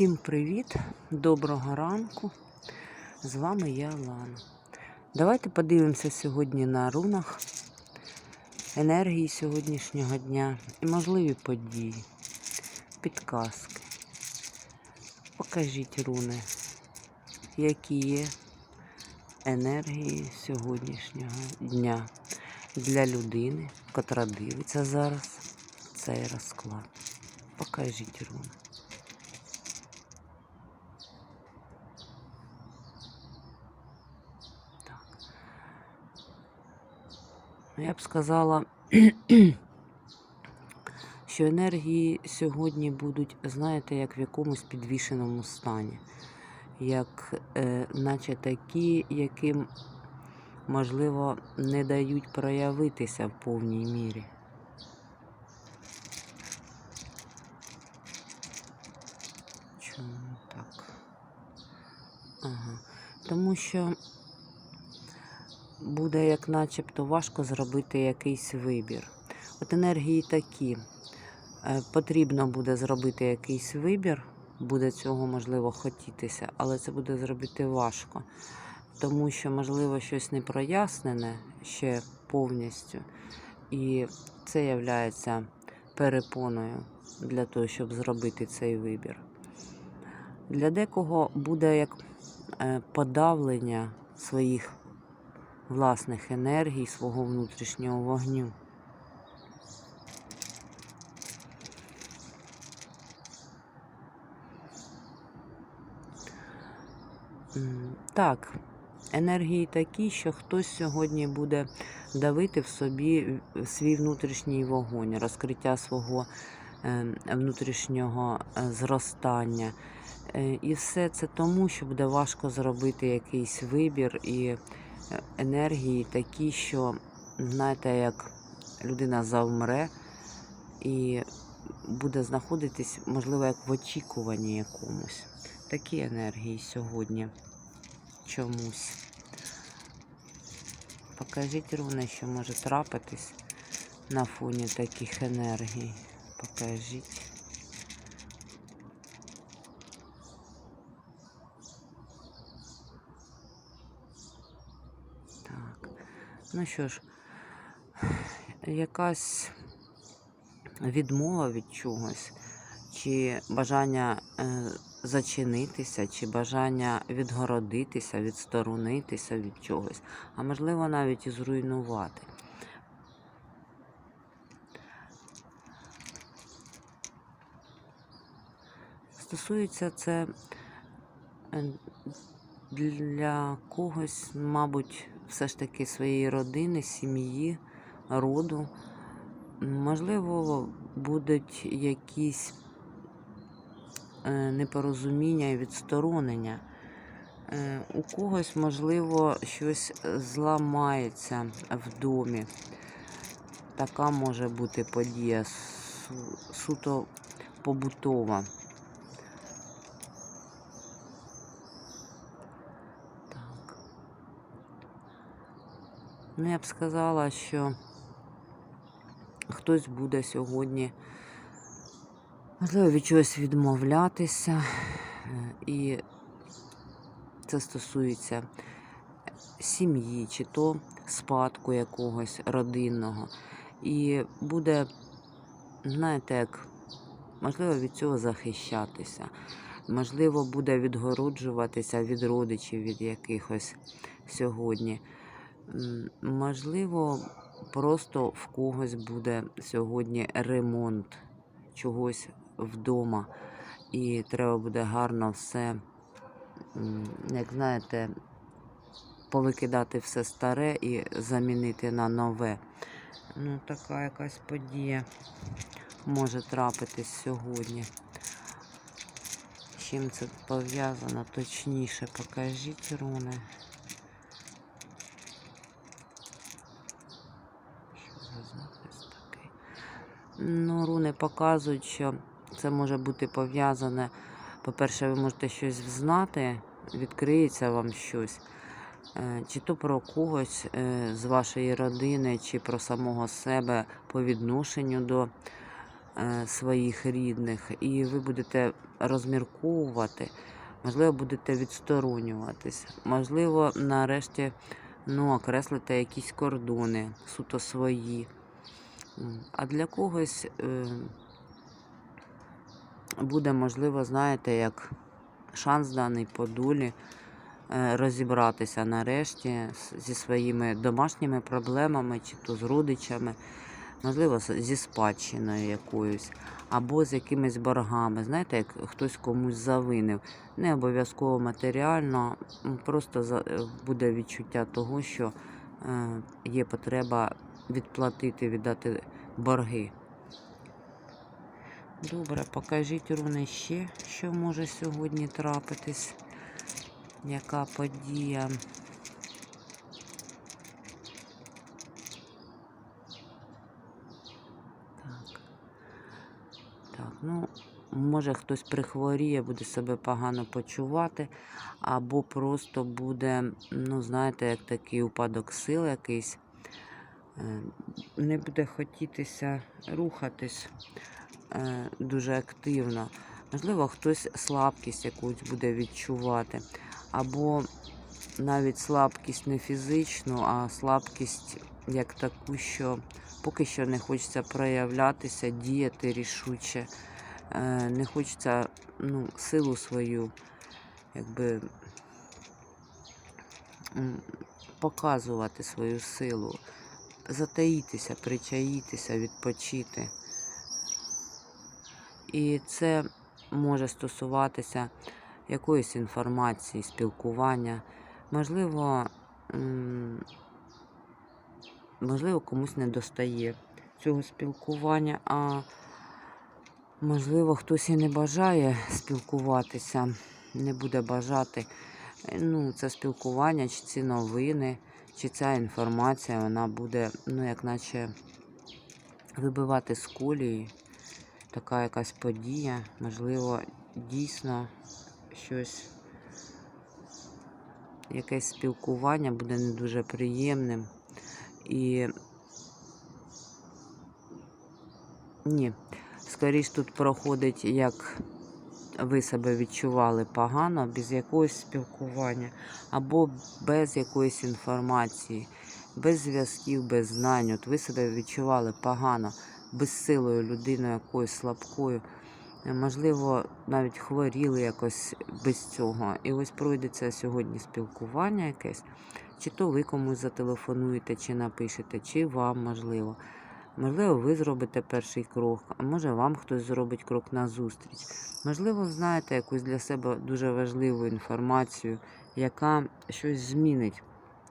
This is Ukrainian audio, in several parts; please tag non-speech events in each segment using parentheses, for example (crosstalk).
Всім привіт, доброго ранку. З вами я Лана. Давайте подивимося сьогодні на рунах енергії сьогоднішнього дня і можливі події, підказки. Покажіть руни, які є енергії сьогоднішнього дня для людини, котра дивиться зараз цей розклад. Покажіть руни. Я б сказала, (clears throat) що енергії сьогодні будуть, знаєте, як в якомусь підвішеному стані, як е, наче такі, яким, можливо, не дають проявитися в повній мірі. Чому так? Ага. Тому що буде як начебто важко зробити якийсь вибір. От енергії такі. Е, Потрібно буде зробити якийсь вибір, буде цього можливо хотітися, але це буде зробити важко. Тому що, можливо, щось не прояснене ще повністю. І це є перепоною для того, щоб зробити цей вибір. Для декого буде як е, подавлення своїх власних енергій, свого внутрішнього вогню. Так, енергії такі, що хтось сьогодні буде давити в собі свій внутрішній вогонь, розкриття свого е, внутрішнього е, зростання. Е, І все це тому, що буде важко зробити якийсь вибір і е, енергії такі, що, знаєте, як людина завмре і буде знаходитись, можливо, як в очікуванні якомусь. Такі енергії сьогодні чомусь. Покажіть руни, що може трапитись на фоні таких енергій. Покажіть. Так. Ну що ж, якась відмова від чогось, чи бажання е, зачинитися, чи бажання відгородитися, відсторонитися від чогось, а можливо навіть і зруйнувати. Стосується це е, для когось, мабуть, все ж таки своєї родини, сім'ї, роду. Можливо, будуть якісь е, непорозуміння і відсторонення. Е, У когось, можливо, щось зламається в домі. Така може бути подія суто побутова. Ну, я б сказала, що хтось буде сьогодні, можливо, від чогось відмовлятися. І це стосується сім'ї, чи то спадку якогось родинного. І буде, знаєте, як, можливо, від цього захищатися. Можливо, буде відгороджуватися від родичів, від якихось сьогодні. Можливо, просто в когось буде сьогодні ремонт чогось вдома. І треба буде гарно все, як знаєте, повикидати все старе і замінити на нове. Ну, така якась подія може трапитись сьогодні. Чим це пов'язано, точніше покажіть руни. Що за запис такий? Ну, руни показують, що це може бути пов'язане. По-перше, ви можете щось знати, відкриється вам щось. Е, Чи то про когось е, з вашої родини, чи про самого себе по відношенню до е, своїх рідних, і ви будете розмірковувати, можливо, будете відсторонюватись, можливо, нарешті ну, окреслите якісь кордони, суто свої. А для когось е, буде, можливо, знаєте, як шанс даний по долі е, розібратися нарешті зі своїми домашніми проблемами, чи то з родичами, можливо, зі спадщиною якоюсь, або з якимись боргами. Знаєте, як хтось комусь завинив. Не обов'язково матеріально, просто е, буде відчуття того, що є потреба відплатити, віддати борги. Добре, покажіть руни ще, що може сьогодні трапитись. Яка подія? Так. Так, ну, може хтось прихворіє, буде себе погано почувати, або просто буде, ну, знаєте, як такий упадок сил якийсь. Е, Не буде хотітися рухатись е, дуже активно. Можливо, хтось слабкість якусь буде відчувати, або навіть слабкість не фізичну, а слабкість як таку, що поки що не хочеться проявлятися, діяти рішуче, е, не хочеться ну, силу свою, якби показувати свою силу, затаїтися, причаїтися, відпочити. І це може стосуватися якоїсь інформації, спілкування. Можливо, можливо, комусь не достає цього спілкування, а можливо, хтось і не бажає спілкуватися, не буде бажати. Ну, це спілкування, чи ці новини, чи ця інформація, вона буде, ну, як наче вибивати з колії така якась подія, можливо, дійсно щось, якесь спілкування буде не дуже приємним. І ні, скоріш тут проходить, як ви себе відчували погано, без якогось спілкування, або без якоїсь інформації, без зв'язків, без знань. От ви себе відчували погано, безсилою людиною, якоюсь слабкою. Е, Можливо, навіть хворіли якось без цього. І ось пройдеться сьогодні спілкування якесь. Чи то ви комусь зателефонуєте, чи напишете, чи вам можливо. Можливо, ви зробите перший крок, а може вам хтось зробить крок назустріч. Можливо, знаєте якусь для себе дуже важливу інформацію, яка щось змінить.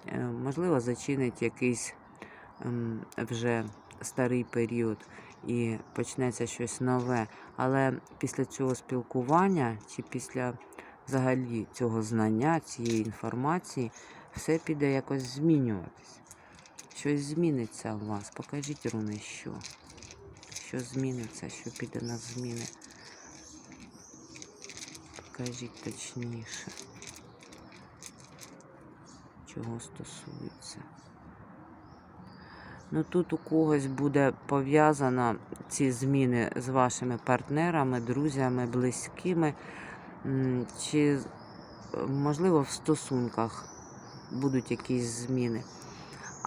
Е, Можливо, зачинить якийсь ем, вже старий період і почнеться щось нове. Але після цього спілкування чи після взагалі цього знання, цієї інформації, все піде якось змінюватись. Щось зміниться у вас. Покажіть руни, що. Що зміниться, що піде на зміни. Покажіть точніше. Чого стосується. Ну тут у когось буде пов'язано ці зміни з вашими партнерами, друзями, близькими. Чи, можливо, в стосунках будуть якісь зміни.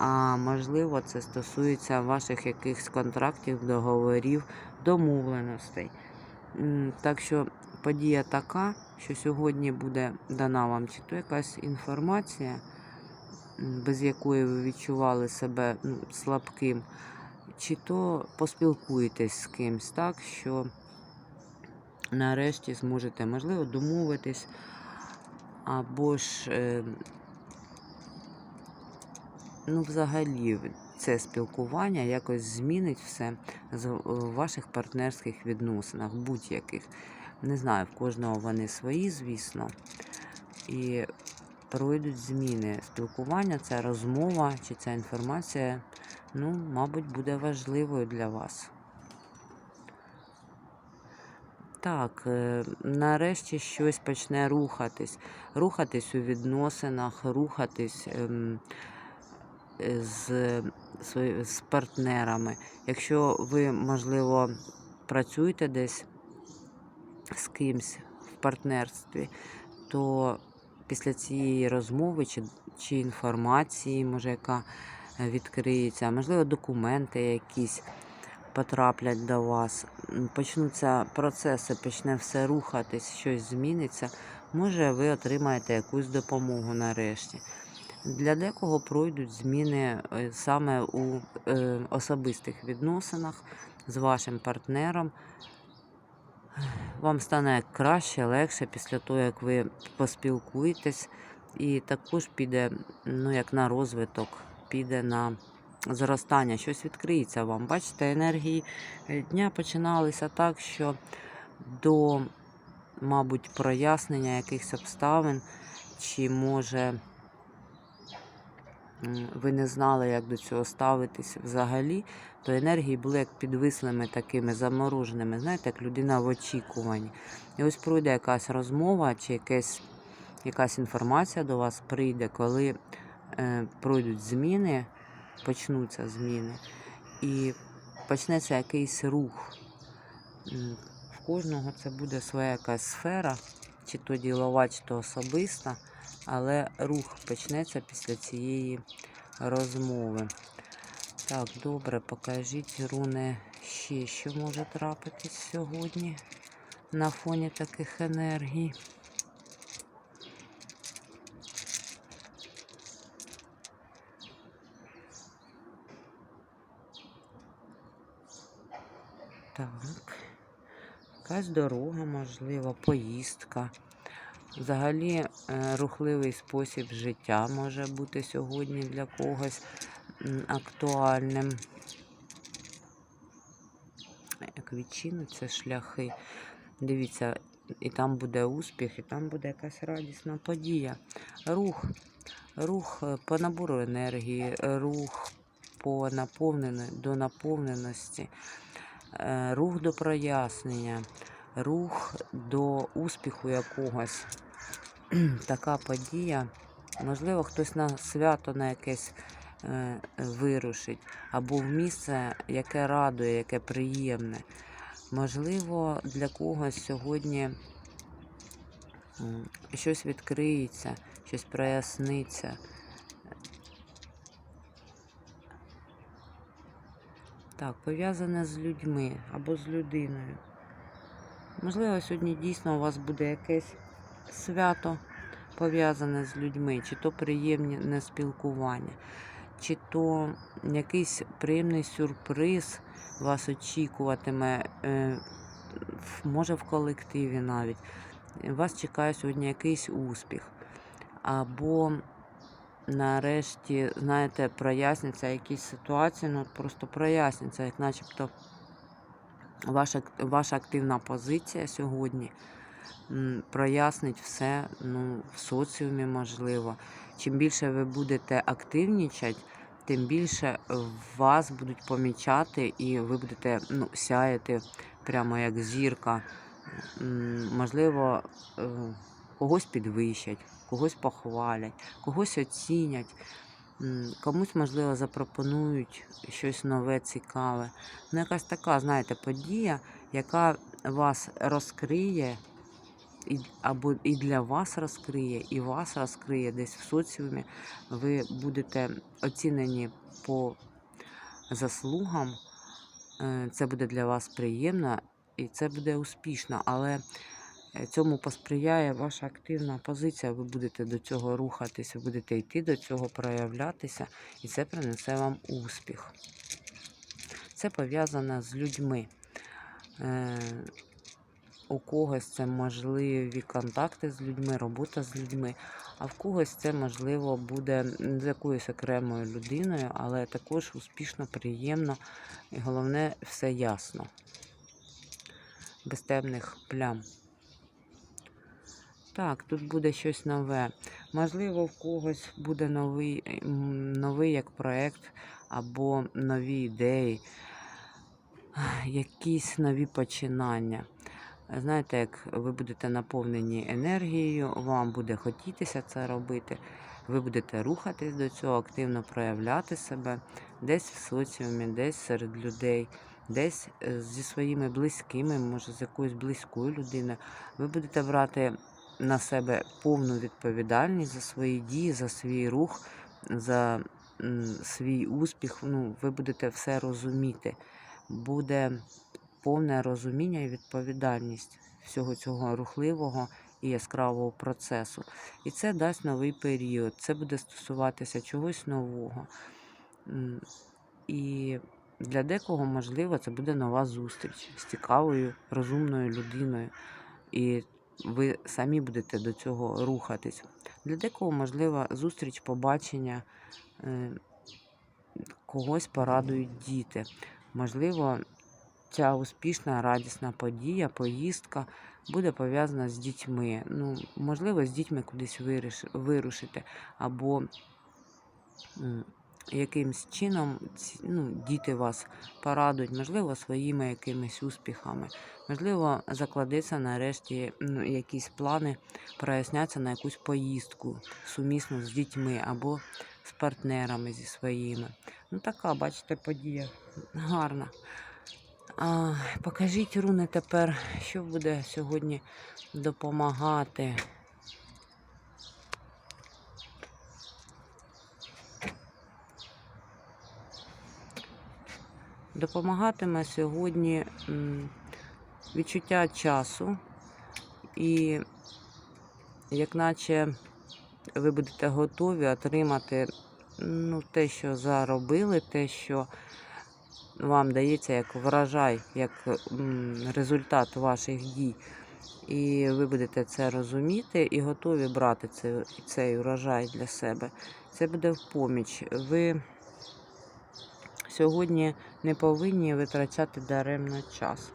А можливо, це стосується ваших якихось контрактів, договорів, домовленостей. Так що подія така, що сьогодні буде дана вам чи то якась інформація, без якої ви відчували себе ну, слабким, чи то поспілкуєтесь з кимсь так, що нарешті зможете, можливо, домовитись, або ж, е, ну, взагалі, це спілкування якось змінить все з- в ваших партнерських відносинах, будь-яких. Не знаю, в кожного вони свої, звісно. І пройдуть зміни. Спілкування, ця розмова чи ця інформація, ну, мабуть, буде важливою для вас. Так, е, нарешті щось почне рухатись. Рухатись у відносинах, рухатись ем, е, з, з партнерами. Якщо ви, можливо, працюєте десь з кимсь в партнерстві, то після цієї розмови чи, чи інформації, може, яка відкриється, можливо, документи якісь потраплять до вас, почнуться процеси, почне все рухатись, щось зміниться, може ви отримаєте якусь допомогу нарешті. Для декого пройдуть зміни е, саме у е, особистих відносинах з вашим партнером. Вам стане краще, легше після того, як ви поспілкуєтесь, і також піде, ну, як на розвиток, піде на зростання, щось відкриється вам. Бачите, енергії е, дня починалися так, що до, мабуть, прояснення якихось обставин, чи може ви не знали, як до цього ставитись взагалі, то енергії були як підвислими, такими замороженими, знаєте, як людина в очікуванні. І ось пройде якась розмова чи якась, якась інформація до вас прийде, коли е, пройдуть зміни, почнуться зміни, і почнеться якийсь рух. В кожного це буде своя якась сфера, чи то ділова, чи то особиста, але рух почнеться після цієї розмови. Так, добре, покажіть, руни, ще що може трапитись сьогодні на фоні таких енергій. Так. Якась дорога, можливо, поїздка. Взагалі, е, рухливий спосіб життя може бути сьогодні для когось актуальним. Як відчинуться шляхи. Дивіться, і там буде успіх, і там буде якась радісна подія. Рух, рух е, по набору енергії, рух по наповнене, до наповненості, е, рух до прояснення, рух до успіху якогось. (clears throat) Така подія. Можливо, хтось на свято на якесь е, вирушить, або в місце, яке радує, яке приємне. Можливо, для когось сьогодні щось відкриється, щось проясниться. Так, пов'язане з людьми або з людиною. Можливо, сьогодні дійсно у вас буде якесь свято пов'язане з людьми, чи то приємне спілкування, чи то якийсь приємний сюрприз вас очікуватиме, е, може в колективі навіть. Вас чекає сьогодні якийсь успіх. Або нарешті, знаєте, проясняться якісь ситуації, ну просто проясняться, як начебто ваша, ваша активна позиція сьогодні прояснить все ну, в соціумі, можливо. Чим більше ви будете активнічати, тим більше вас будуть помічати, і ви будете ну, сяяти прямо як зірка. Можливо, е, когось підвищать, когось похвалять, когось оцінять. Комусь, можливо, запропонують щось нове, цікаве. Ну, якась така, знаєте, подія, яка вас розкриє, і, або і для вас розкриє, і вас розкриє десь в соціумі. Ви будете оцінені по заслугам. Е, Це буде для вас приємно і це буде успішно, але цьому посприяє ваша активна позиція. Ви будете до цього рухатися, будете йти до цього, проявлятися, і це принесе вам успіх. Це пов'язане з людьми. Е, У когось це можливі контакти з людьми, робота з людьми, а в когось це можливо буде з якоюсь окремою людиною, але також успішно, приємно і головне все ясно. Без темних плям. Так, тут буде щось нове. Можливо, в когось буде новий, новий як проєкт або нові ідеї, якісь нові починання. Знаєте, як ви будете наповнені енергією, вам буде хотітися це робити. Ви будете рухатись до цього, активно проявляти себе десь в соціумі, десь серед людей. десь е, зі своїми близькими, може з якоюсь близькою людиною. Ви будете брати на себе повну відповідальність за свої дії, за свій рух, за свій успіх. Ну, ви будете все розуміти. Буде повне розуміння і відповідальність всього цього рухливого і яскравого процесу. І це дасть новий період. Це буде стосуватися чогось нового. І для декого, можливо, це буде нова зустріч з цікавою, розумною людиною. І ви самі будете до цього рухатись. Для декого, можливо, зустріч, побачення, е, когось порадують діти. Можливо, ця успішна, радісна подія, поїздка буде пов'язана з дітьми. Ну, можливо, з дітьми кудись вирушити, або якимсь чином ну, діти вас порадують, можливо, своїми якимись успіхами. Можливо, закладеться нарешті ну, якісь плани, проясняться на якусь поїздку сумісно з дітьми або з партнерами зі своїми. Ну, така, бачите, подія гарна. А, покажіть, руни, тепер, що буде сьогодні допомагати. Допомагатиме сьогодні відчуття часу, і як наче ви будете готові отримати ну, те, що заробили, те, що вам дається як врожай, як результат ваших дій. І ви будете це розуміти і готові брати цей, цей урожай для себе. Це буде в поміч. Ви сьогодні не повинні витрачати даремно час.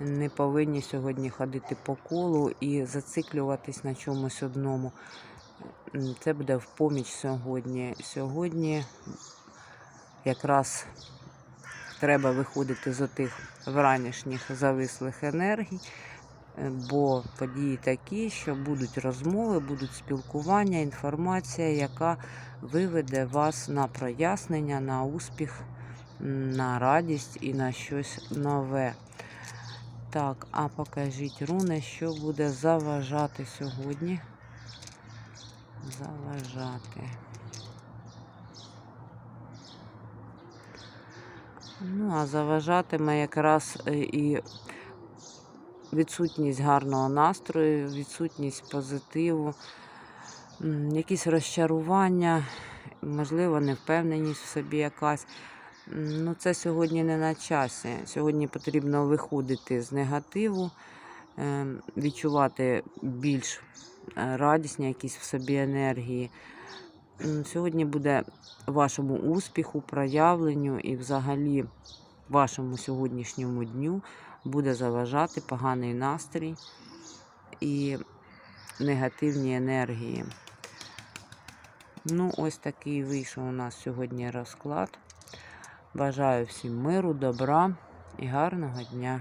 Не повинні сьогодні ходити по колу і зациклюватись на чомусь одному. Це буде в поміч сьогодні. Сьогодні якраз треба виходити з отих вранішніх завислих енергій, е, бо події такі, що будуть розмови, будуть спілкування, інформація, яка виведе вас на прояснення, на успіх, на радість і на щось нове. Так, а покажіть руни, що буде заважати сьогодні. Заважати. Ну, а заважатиме якраз е, і відсутність гарного настрою, відсутність позитиву, якісь розчарування, можливо, невпевненість в собі якась. Ну, це сьогодні не на часі. Сьогодні потрібно виходити з негативу, ем, відчувати більш е, радісні якісь в собі енергії. Сьогодні буде вашому успіху, проявленню і взагалі вашому сьогоднішньому дню буде заважати поганий настрій і негативні енергії. Ну, ось такий вийшов у нас сьогодні розклад. Бажаю всім миру, добра і гарного дня.